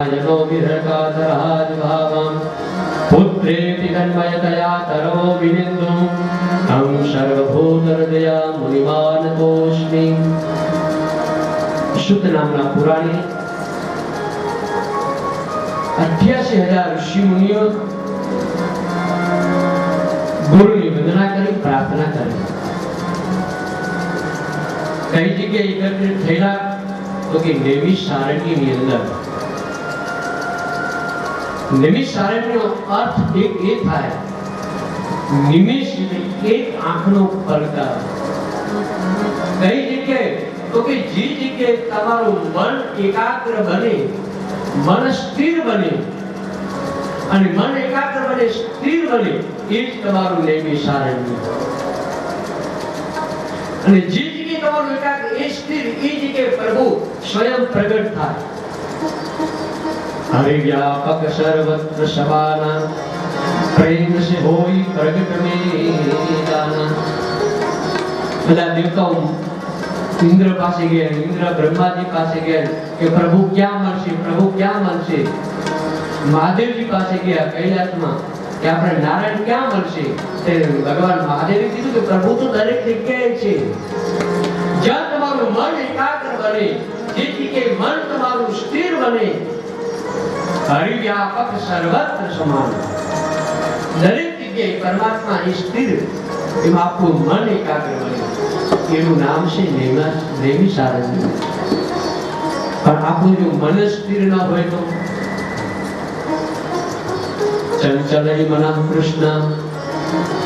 यतो विहृकातरहाद्भावम् पुत्रेति तन्मयतया तरो विनिन्दुम् तं सर्वभूतहृदया मुनिमानतोऽस्मि શુદ્ધ નામના પુરાણે અઠ્યાસી હજાર ઋષિ મુનિઓ ગુરુની વંદના કરી પ્રાર્થના કરી કઈ જગ્યાએ એકત્રિત થયેલા તો કે નેમી સારણ્યની અંદર નિમિષ સારણ્યનો અર્થ એક એ થાય, નિમિષ એક આંખનો પડકાર. કઈ જગ્યાએ? તો કે જે જગ્યાએ તમારું મન એકાગ્ર બને, મન સ્થિર બને, અને મન એકાગ્ર બને સ્થિર બને, એ જ તમારું નેમી સારણ્ય અને જે જગ્યાએ તમારું એકાગ્ર, એ સ્થિર, એ જગ્યાએ પ્રભુ સ્વયં પ્રગટ થાય. हरि व्यापक सर्वत्र सबाना प्रेम से होई प्रगट में जाना બધા દેવતાઓ ઇન્દ્ર પાસે ગયા ઇન્દ્ર બ્રહ્માજી પાસે ગયા કે પ્રભુ ક્યાં મળશે પ્રભુ ક્યાં મળશે મહાદેવજી પાસે ગયા કૈલાસમાં કે આપણે નારાયણ ક્યાં મળશે તે ભગવાન મહાદેવે કીધું કે પ્રભુ તો દરેક જગ્યાએ છે જ્યાં તમારું મન એકાગ્ર બને જે જગ્યાએ મન તમારું સ્થિર બને હરિવ્યાપક સર્વત્ર સમાન. દરેક જગ્યાએ પરમાત્મા સ્થિર. એમાં આપણું મન એકાગ્ર બને. એનું નામ છે નેમા સારંગ પણ આપણું જો મન સ્થિર ન હોય તો? ચંચલ મના કૃષ્ણ.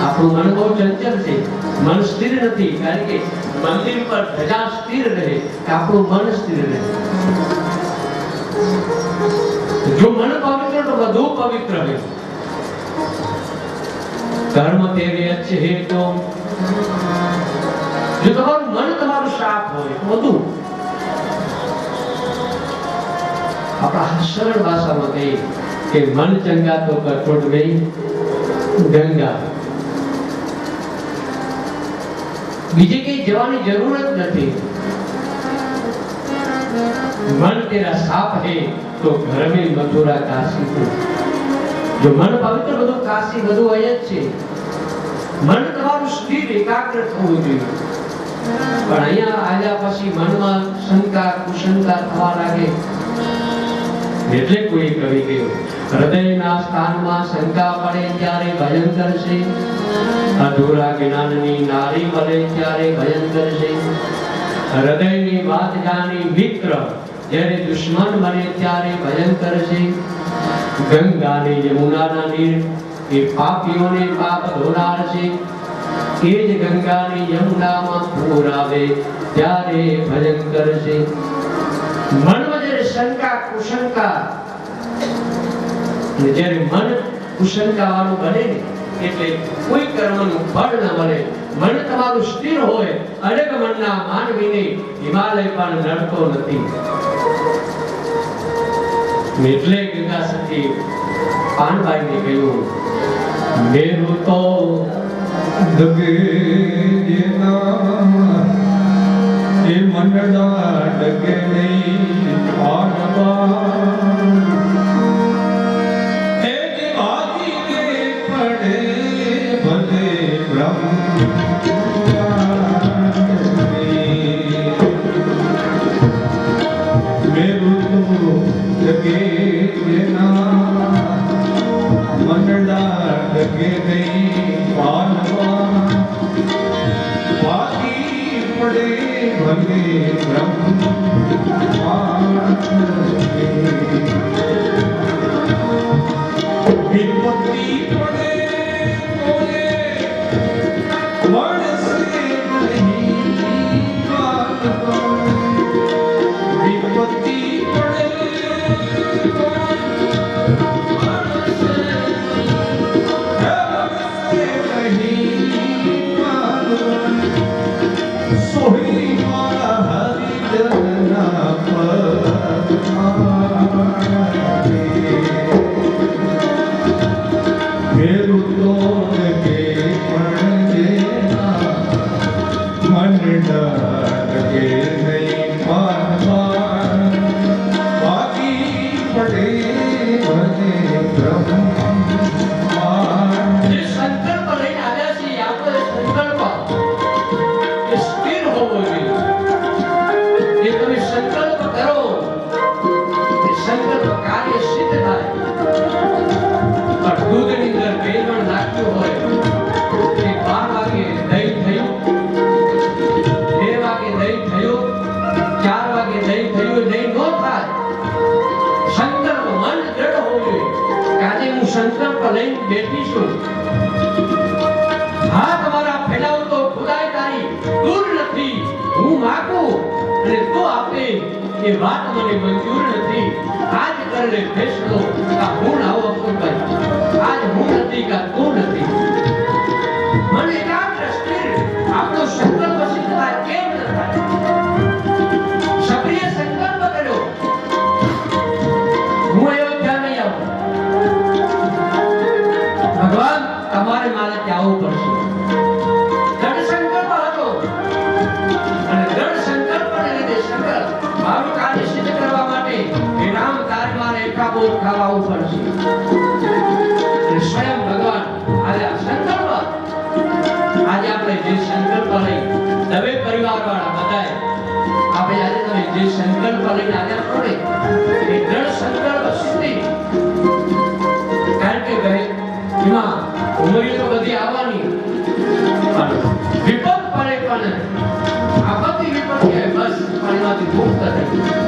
આપણું મન બહુ ચંચલ છે. મન સ્થિર નથી, કારણ કે મંદિર પર ધજા સ્થિર રહે આપણું મન સ્થિર રહે. जो मन पवित्र तो वधु पवित्र है। कर्म तेरे अच्छे हैं तो। जो तुम्हारा मन तुम्हारा शाप हो तो वधु। अपना हस्तरण भाषा में कहें कि मन चंगा तो कर टूट गई गंगा। बीजे के जवानी ज़रूरत नहीं मन तेरा साफ़ है। તો ઘર મથુરા કાશી કો જો મન પવિત્ર બધું કાશી બધું અહીંયા જ છે. મન તમારું સ્થિર એકાગ્ર થવું જોઈએ. પણ અહીંયા આવ્યા પછી મનમાં શંકા, કુશંકા થવા લાગે. એટલે કોઈ કવિ ગયો, હૃદયના સ્થાનમાં શંકા પડે ત્યારે ભયંકર છે. અધૂરા જ્ઞાનની નારી મળે ત્યારે ભજન છે. હૃદયની વાત જાણી મિત્ર જ્યારે દુશ્મન બને ત્યારે ભયંકર છે. ગંગા ને યમુનાના નીર, એ પાપીઓને પાપ ધોનાર છે. એ જ ગંગાની યમુનામાં પૂર આવે ત્યારે ભયંકર છે. મનમાં જ્યારે શંકા કુશંકા. જ્યારે મન કુશંકા વાળું બને ને એટલે કોઈ કર્મનું ફળ ન મળે. મન તમારું સ્થિર હોય અનેક મનના માનવીને હિમાલય પણ નડતો નથી. એટલે ગંગા સતી પાનબાઈને કહ્યું મેરું તો એ મંડળા ડગે નહીં સંકલ્પ મન દ્રઢ હોવું જોઈએ. હું સંકલ્પ લઈને બેઠી છું. હાથ મારા ફેલાવ તો ખુદાય તારી દૂર નથી. હું માગું અને તો આપે એ વાત મને મંજૂર નથી. આજ કરને ફેસલો આ હું આવો કરી? આજ હું નથી કા તું નથી મને એકાગ્ર સ્થિર આપણો સંકલ્પ આવવું પડશે. ભગવાન આજે આ આજે આપણે જે લઈ, દવે પરિવાર વાળા બધાએ, આપણે આજે તમે જે સંકલ્પ લઈને આવ્યા મુક્ત થઈ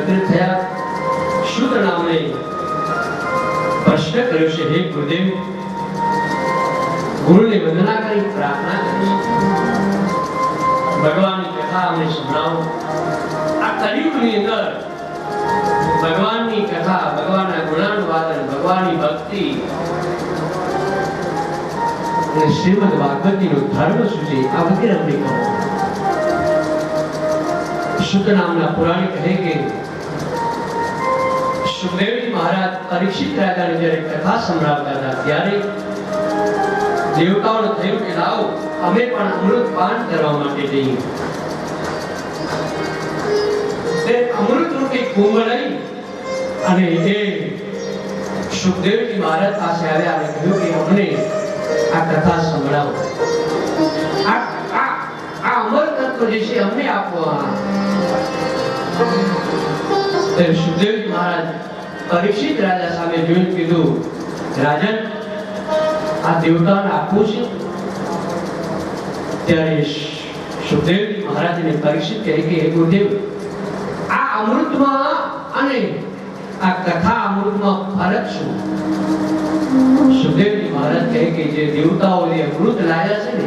એકત્રિત થયા. શુદ્ર નામને પ્રશ્ન કર્યો છે. હે ગુરુદેવ, ગુરુને વંદના કરી, પ્રાર્થના કરી. ભગવાનની કથા અમને સંભળાવો આ કલયુગની અંદર ભગવાનની કથા, ભગવાનના ગુણાનુવાદન ભગવાનની ભક્તિ અને શ્રીમદ ભાગવતીનો ધર્મ શું છે આ વગેરે અમને કહો. શુદ્ધ નામના પુરાણી કહે કે સુખદેવજી મહારાજ પરીક્ષિત રાજાને જ્યારે કથા સંભળાવતા હતા, ત્યારે દેવતાઓને થયું કે લાવો, અમે પણ અમૃત પાન કરવા માટે જઈએ. અમૃત રૂપી કુંભ લઈ અને એ સુખદેવજી મહારાજ પાસે આવ્યા અને કહ્યું કે અમને આ કથા સંભળાવો. આ અમર તત્વ જે છે, અમને આપો આ સુદેવ મહારાજ. પરીક્ષિત રાજા સામે જોઈને કીધું, રાજન, આ દેવતાઓને આપવું છે? ત્યારે સુદેવ મહારાજને પરીક્ષિત કહે કે ગુરુદેવ, આ અમૃતમાં અને આ કથા અમૃતમાં ફરક શું? સુખદેવજી મહારાજ કહે કે, જે દેવતાઓ જે અમૃત લાયા છે ને,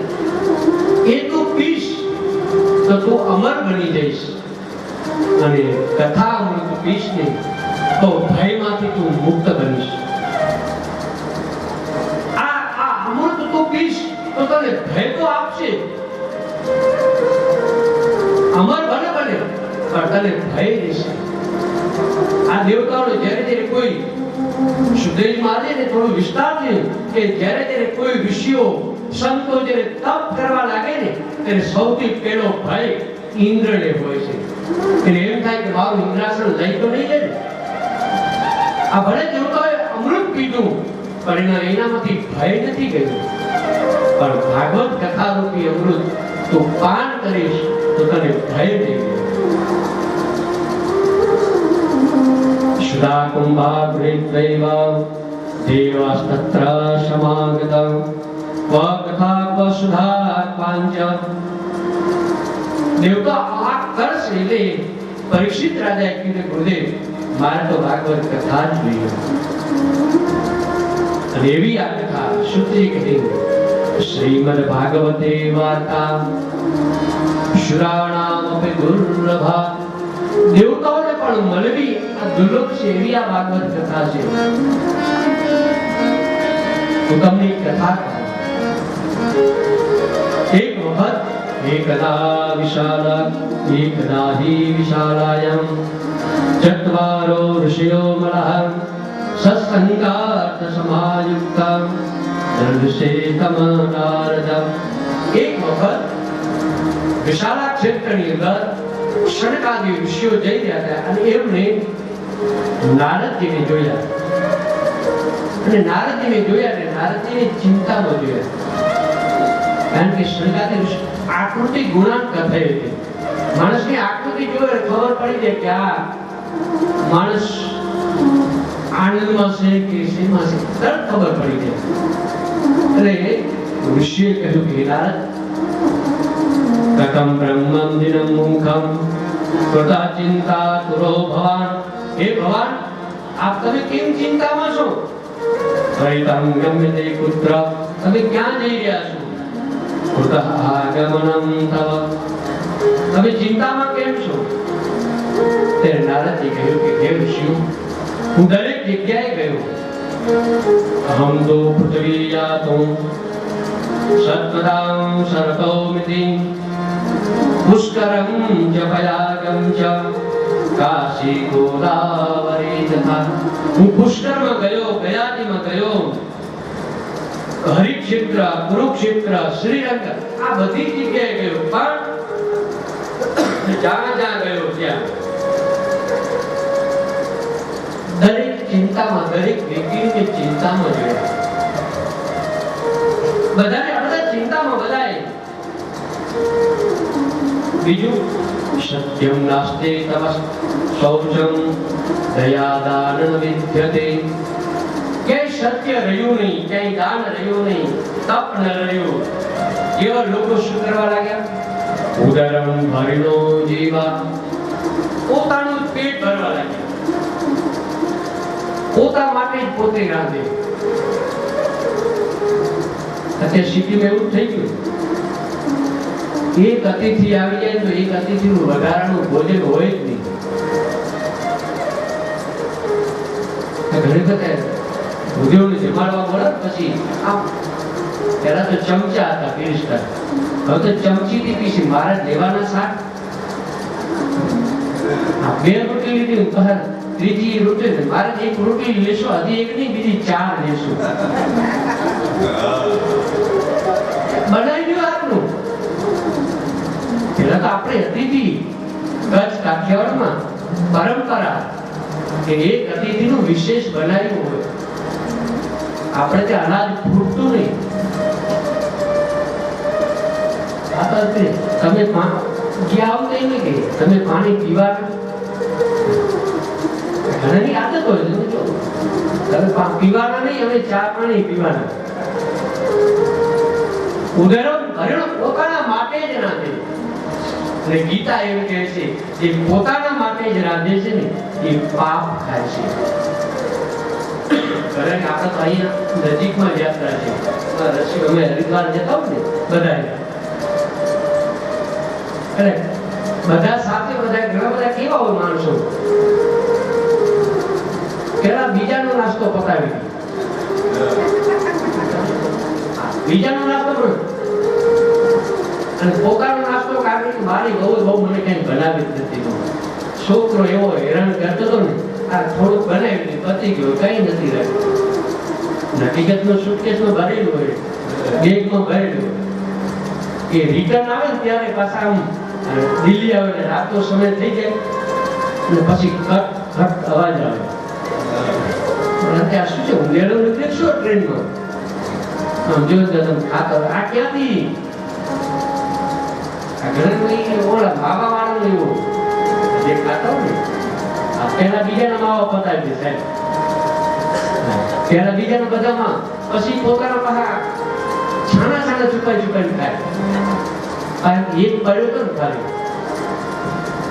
એ તું પીશ, તો તું અમર બની જઈશ. અને કથા અમૃત પીશને તો ભયમાંથી તું મુક્ત બનીશ. આ આ અમૃત તું પીશ, તો તને ભય તો આપશે. અમર બને બને, પણ તને ભય રહેશે આ દેવતાઓને જ્યારે જ્યારે કોઈ સુદેશ મહારાજે થોડું વિસ્તારથી કે જ્યારે જ્યારે કોઈ વિષયો સંતો જ્યારે તપ કરવા લાગે ને, ત્યારે સૌથી પહેલો ભય ઇન્દ્રને હોય છે. એટલે એમ થાય કે મારું ઇન્દ્રાસન લઈ તો નહીં જાય. આ ભલે દેવતાએ અમૃત પીધું, પણ એના એનામાંથી ભય નથી ગયો. પણ ભાગવત કથા રૂપી અમૃત, તું પાન કરીશ તો તને ભય નહીં શુદા કુંભાગૃત્વૈવ દેવાસ્તત્ર સમાગતં ક્વ કથા ક્વ સુધા પાંચ દેવતા આ કરશે એટલે પરીક્ષિત રાજા કીધું, ગુરુદેવ, મારે તો ભાગવત કથા જ જોઈએ. અને એવી આ કથા શુદ્ધિ કહી શ્રીમદ ભાગવતે વાર્તા શુરાણામપી દુર્લભા, દેવતાઓને પણ મળવી આ દુર્લભ છે એવી આ ભાગવત કથા છે. હું તમને કથા વખત એકદા एकदा हि હિ વિશાલાયમ ચત્વારો मलः દર્શે તમ નારદમ એક વખત વિશાલા ક્ષેત્રની અંદર શનકાદી ઋષિઓ જઈ રહ્યા હતા અને એમને નારદજીને જોયા અને નારદજીને જોયા અને ચિંતા ચિંતામાં જોયા કારણ કે શનકાદી ઋષિ આકૃતિ ગુણાંક કથાઈ હતી માણસની આકૃતિ જોવે ખબર પડી જાય કે આ માણસ આનંદમાં છે કે શેમાં છે. તરત ખબર પડી જાય. એટલે ઋષિએ કહ્યું કે નારદ, કથમ બ્રહ્મં દિનમ મુખમ, કૃતા ચિંતા કુરો ભવાન. હે ભવાન, આપ તમે કેમ ચિંતામાં છો? ગમે ગમ્યતે પુત્ર તમે ક્યાં જઈ રહ્યા છો? કૃત આગમનમ ચિંતામાં કેમ છો? નારદજી કહ્યું કે, હે ઋષિઓ, હું દરેક જગ્યાએ ગયો. અહમ તો પૃથ્વી જાતો સત્વદાં સરકૌમિતિ પુષ્કરમ ચ પયાગમ ચ. કાશી ગોદાવરી તથા. હું પુષ્કરમાં ગયો ગયાજીમાં ગયો. હરિક્ષેત્ર કુરુક્ષેત્ર શ્રીરંગ આ બધી જગ્યાએ ગયો. પણ જ્યાં જ્યાં ગયો ત્યાં. દરેક ચિંતામાં, દરેક વ્યક્તિને ચિંતામાં જોયા. બધાને આ બધા ચિંતામાં બધાએ. બીજું, સત્યમ નાસ્તે તપસ શૌચમ દયાદાન વિદ્યતે. કે સત્ય રહ્યું નહીં ક્યાંય દાન રહ્યું નહીં તપ ન રહ્યું. એવા લોકો શું કરવા લાગ્યા? ઉદાહરણ ભરીનો જીવા. પોતાનું પેટ ભરવા લાગ્યા. પોતા માટે જ પોતે રાંધે. અત્યારે સિટીમાં એવું થઈ ગયું. એક અતિથિ આવી જાય તો એક અતિથિનું વધારાનું ભોજન હોય જ નહીં. ઘણી વખત ભૂદેવને જમાડવા મળે પછી? આમ પહેલા તો ચમચા હતા પીરિસ્ટર. હવે તો ચમચીથી પીસી મારે લેવાના શાક. બે રોટલી લીધી બહાર ત્રીજી રોટલી મારે એક રોટલી લેશો હજી એક નહીં બીજી ચાર લેશો. બનાવી દો આપનું. પેલા તો આપણે અતિથિ કચ્છ કાઠિયાવાડમાં પરંપરા કે એક અતિથિનું વિશેષ બનાવ્યું હોય. આપણે તે અનાજ ફૂટતું નહીં. તમે ગયા કે તમે પાણી પીવા ઘણાની આદત હોય તમે પીવાના નહીં, અમે ચા પાણી પીવાના. ઉદરો ઘરેણો પોતાના માટે જ રાંધે અને ગીતા એમ કહે છે જે પોતાના માટે જ રાંધે છે ને, એ પાપ ખાય છે. કારણ કાકા અહીંયા નજીકમાં યાત્રા છે. અમે હરિદ્વાર જતા હોય ને બધા બધા સાથે બધા, ઘણા બધા કેવા હોય માણસો? પેલા બીજાનો નાસ્તો પતાવી બીજાનો નાસ્તો પણ અને પોતાનો નાસ્તો કાઢીને મારી બહુ બહુ મને કઈ બનાવી જ નથી. છોકરો એવો હેરાન કરતો હતો ને આ થોડુંક બનાવી દે પતી ગયું, કઈ નથી રહ્યું હકીકતમાં સુટકેસમાં ભરેલું હોય બેગમાં ભરેલું એ રિટર્ન આવે ને ત્યારે પાછા આમ દિલ્હી આવે ને રાતો સમય થઈ જાય અને પછી કટ કટ અવાજ આવે. અને ત્યાં શું છે ઉમેરો નીકળે છો ટ્રેનમાં? આમ તમે ખાતો આ ક્યાંથી આ ઘરે ઈ ઓલા બાબા વાળો એવો, જે ખાતો ને આ પેલા બીજાના માવા પતાવી દે સાહેબ પેલા બીજાના બધામાં પછી પોતાના પાછા છાના છાના છુપાઈ છુપાઈ ખાય કારણ કે એક પડ્યો તો ને ખાલી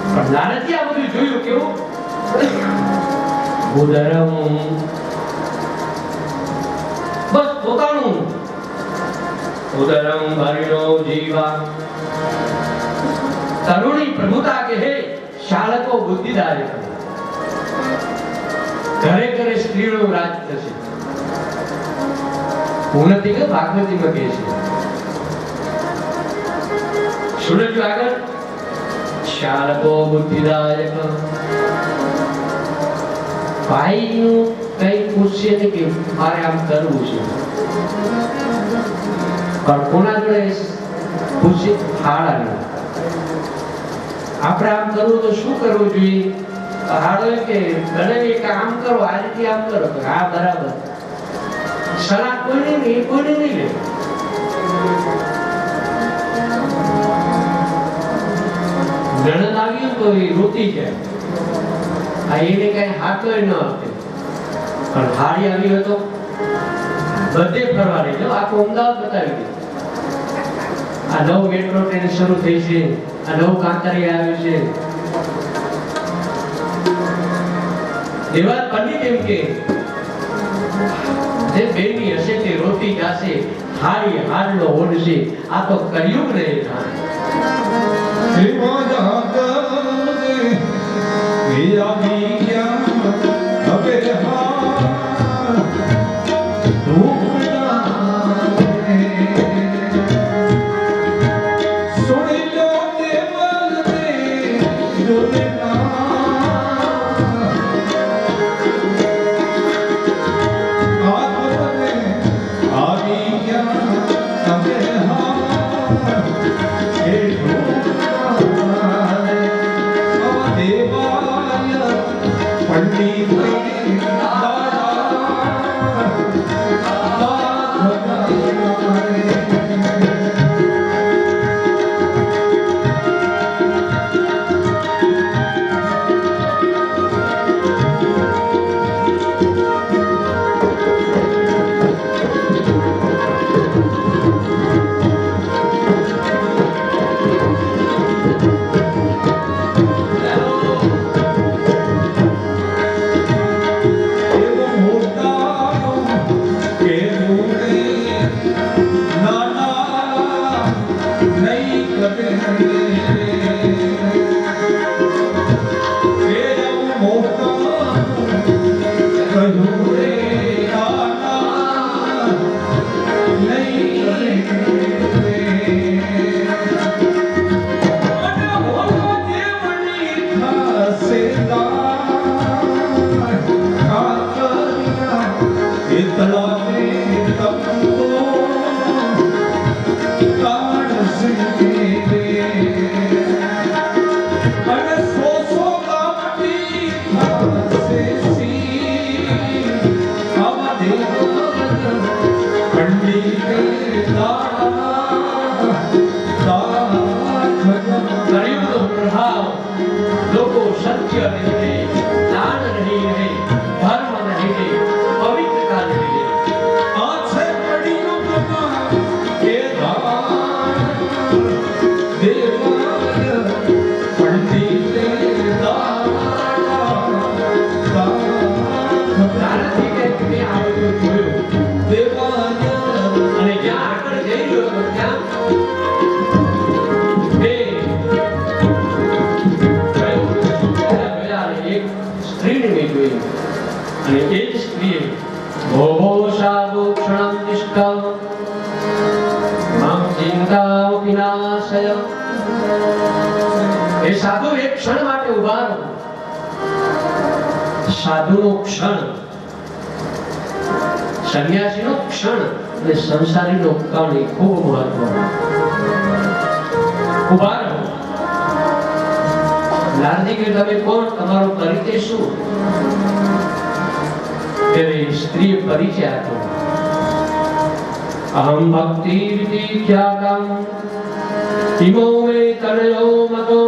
પણ લાલચી આ બધું જોયું કેવું ઉદરમ બસ પોતાનું ઉદરમ ભરિણો જીવા તરુણી પ્રભુતા કે હે શાલકો બુદ્ધિદાય ઘરે ઘરે સ્ત્રીઓ રાજ થશે. ઉન્નતિ કે ભાગવતીમાં કહે છે. સુરજ આગળ? શાલકો બુદ્ધિદાયક. ભાઈનું કઈ પૂછશે ને કે મારે આમ કરવું છે. પણ કોના જોડે પૂછશે? હાડા આપણે આમ કરવું તો શું કરવું જોઈએ? હાડો કે ગણે કે કામ કરો આ રીતે આમ કરો. હા, બરાબર. સલાહ કોઈને નહીં કોઈને નહીં લે. નણંદ આવ્યું તો એ રોતી જાય. આ એને કઈ હાથો ન આપે. પણ હારી આવ્યો હતો. બધે ફરવા લઈ જાઓ આખું અમદાવાદ બતાવી દીધું આ નવું મેટ્રો ટ્રેન શરૂ થઈ છે. આ નવું કાંકરિયા આવ્યું છે. દેવાલ પંડિત એમ કે જે બેની હશે તે રોટી જાશે હારી હારનો ઓઢશે, આ તો કળિયુગ આવી ગયા હવે હા સાધુ એક ક્ષણ માટે ઊભા ક્ષણ અને સંસારીનો કણ એ ખૂબ મહત્વનો ઊભા રહો નારજી કે તમે કોણ તમારો પરિચય શું ત્યારે સ્ત્રીએ પરિચય આપ્યો. અહમ ભક્તિ ખ્યાતમ ઇમો મે તનયો મતો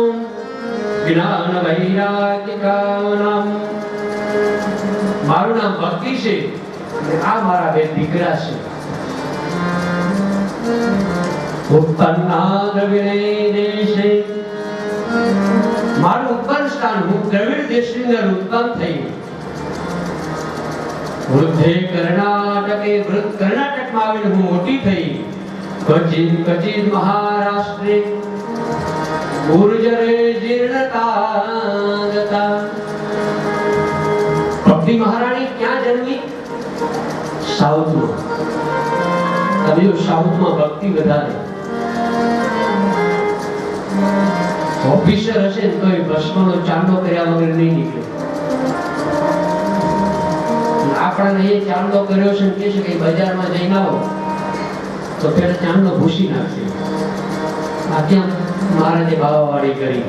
જ્ઞાન વૈરાગ્ય કામનામ મારું નામ ભક્તિ છે. અને આ મારા બે દીકરા છે. ઉત્પન્ના દ્રવિણે દેશે મારું ઉત્પન્ન સ્થાન હું દ્રવિડ દેશની અંદર ઉત્પન્ન થઈ વૃદ્ધે કર્ણાટકે વૃદ્ધ કર્ણાટકમાં આવીને હું મોટી થઈ. ક્વચિત ક્વચિત મહારાષ્ટ્રે ગુર્જરે જીર્ણતા ભક્તિ મહારાણી ક્યાં જન્મી? સાઉથમાં. તમે સાઉથમાં ભક્તિ વધારે. ઓફિસર હશે તો એ ભસ્મનો ચાંદો કર્યા વગર નહીં નીકળે. આપણાને એ ચાંદો કર્યો છે કે છે કે બજારમાં જઈને આવો. તો પેલા ચાંદો ભૂસી નાખશે આ ત્યાં મહારાજે બાવાવાળી કરી?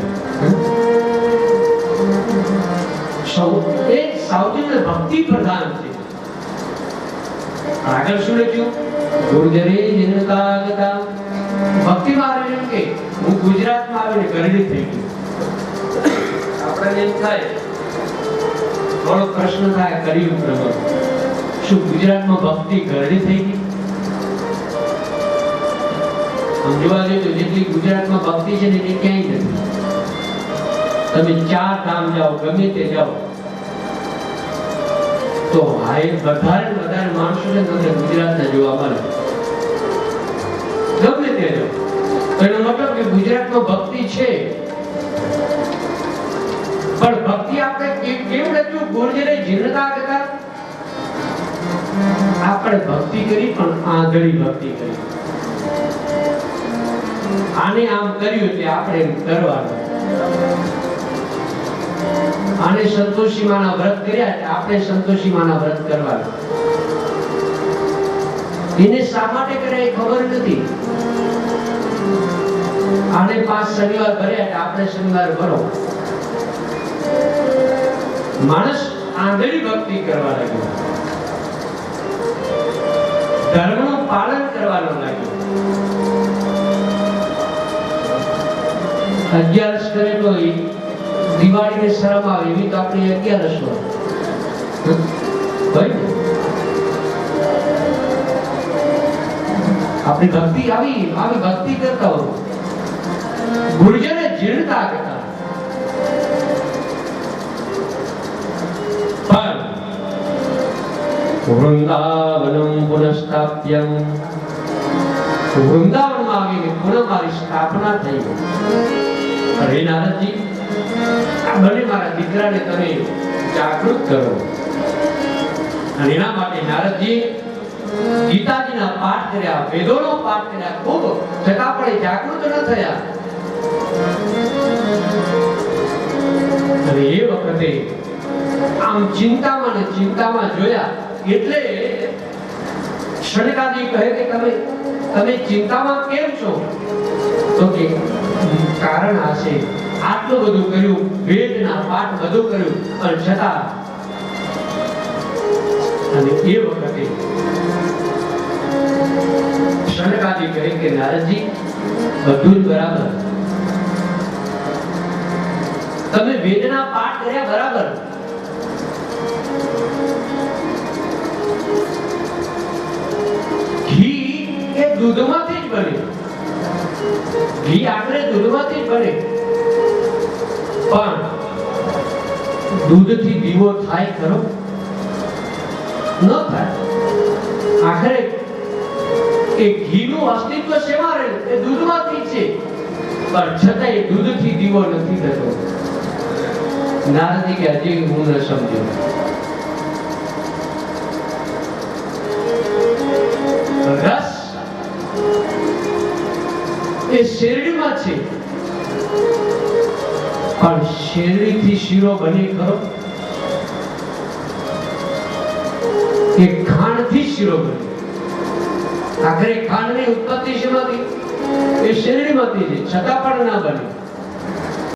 સૌ પ્રધાન છે. આગળ શું લખ્યું? ભક્તિ મારે હું ગુજરાતમાં આવીને ગરડી થઈ ગયું. આપણે એમ થાય થોડો પ્રશ્ન થાય કર્યું પ્રભુ શું ગુજરાતમાં ભક્તિ ઘરડી થઈ ગઈ? જોવા જઈએ જેટલી ગુજરાતમાં ભક્તિ છે ને એ ક્યાંય નથી. તમે ચાર ધામ જાઓ, ગમે તે જાઓ. તો હાય, વધારે વધારે માણસો છે ને તમને ગુજરાતના જોવા મળે. ગમે તે જાઓ. એનો મતલબ કે ગુજરાતમાં ભક્તિ છે. કેવું જીર્ણતા કરતા? આપણે ભક્તિ કરી, પણ આંધળી ભક્તિ કરી. આને આમ કર્યું એટલે આપણે કરવાનું. આને સંતોષી માના વ્રત કર્યા એટલે આપણે સંતોષી માના વ્રત કરવાના. એને શા માટે કર્યા એ ખબર નથી. આને પાંચ શનિવાર ભર્યા એટલે આપણે શનિવાર ભરો. માણસ આંધળી ભક્તિ કરવા લાગ્યો. ધર્મનું પાલન કરવાનો લાગ્યો. અગિયારસ કરે તો દિવાળીને શરમ આવે, એવી તો આપણે અગિયારસ હોય? આપણી ભક્તિ આવી આવી ભક્તિ કરતા હોય. ગુર્જરે જીર્ણતા વૃંદાવનમ પુનઃસ્થાપ્યમ વૃંદાવનમાં આવીને પુનઃ મારી સ્થાપના થઈ અરે નારદજી આ બંને મારા દીકરાને તમે જાગૃત કરો અને એના માટે નારદજી ગીતાજીના પાઠ કર્યા વેદોનો પાઠ કર્યા ખૂબ છતાં પણ જાગૃત ન થયા અને એ વખતે આમ ચિંતામાં ને ચિંતામાં જોયા એટલે શનકાજી કહે કે તમે તમે ચિંતામાં કેમ છો? તો કે કારણ આ છે. આટલું બધું કર્યું, વેદના પાઠ બધું કર્યું, પણ છતાં અને એ વખતે શનકાજી કહે કે, નારદજી, બધું બરાબર. તમે વેદના પાઠ કર્યા બરાબર. એ દૂધમાંથી જ બને. ઘી આખરે દૂધમાંથી જ બને. પણ દૂધથી દીવો થાય ખરો? ન થાય. આખરે એ ઘીનું અસ્તિત્વ શેમાં રહેલું? એ દૂધમાંથી છે. પણ છતાં એ દૂધથી દીવો નથી થતો. નારદી કે, હજી હું ન સમજ્યો શેરડીમાં છે. પણ શેરડીથી શીરો બને ખરો કે ખાંડથી શીરો બને આખરે ખાંડની ઉત્પત્તિ શેમાંથી? એ શેરડીમાંથી છે. છતાં પણ ના બની.